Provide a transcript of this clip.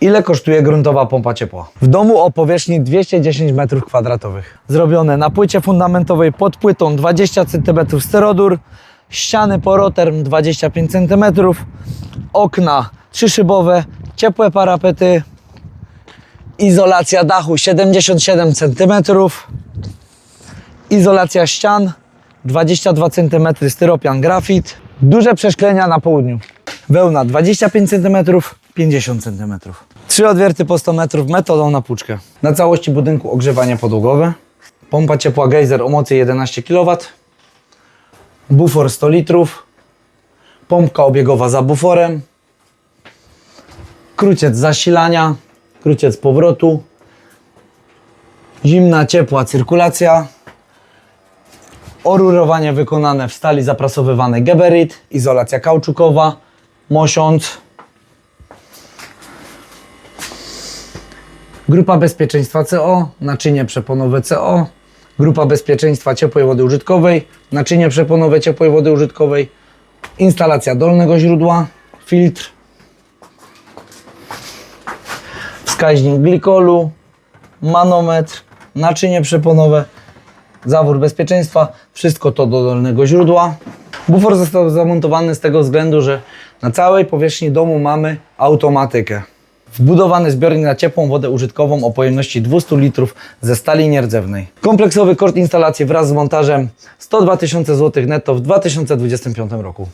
Ile kosztuje gruntowa pompa ciepła? W domu o powierzchni 210 m2. Zrobione na płycie fundamentowej pod płytą 20 cm sterodur, ściany poroterm 25 cm, okna trzyszybowe, ciepłe parapety, izolacja dachu 77 cm, izolacja ścian 22 cm styropian grafit, duże przeszklenia na południu. Wełna 25 cm, 50 cm. Trzy odwierty po 100 metrów metodą na puczkę. Na całości budynku ogrzewanie podłogowe. Pompa ciepła gejzer o mocy 11 kW. Bufor 100 litrów. Pompka obiegowa za buforem. Kruciec zasilania. Kruciec powrotu. Zimna, ciepła cyrkulacja. Orurowanie wykonane w stali zaprasowywanej Geberit. Izolacja kauczukowa. Mosiąc. Grupa bezpieczeństwa CO, naczynie przeponowe CO, grupa bezpieczeństwa ciepłej wody użytkowej, naczynie przeponowe ciepłej wody użytkowej, instalacja dolnego źródła, filtr, wskaźnik glikolu, manometr, naczynie przeponowe, zawór bezpieczeństwa, wszystko to do dolnego źródła. Bufor został zamontowany z tego względu, że na całej powierzchni domu mamy automatykę. Wbudowany zbiornik na ciepłą wodę użytkową o pojemności 200 litrów ze stali nierdzewnej. Kompleksowy koszt instalacji wraz z montażem 102 tysiące złotych netto w 2025 roku.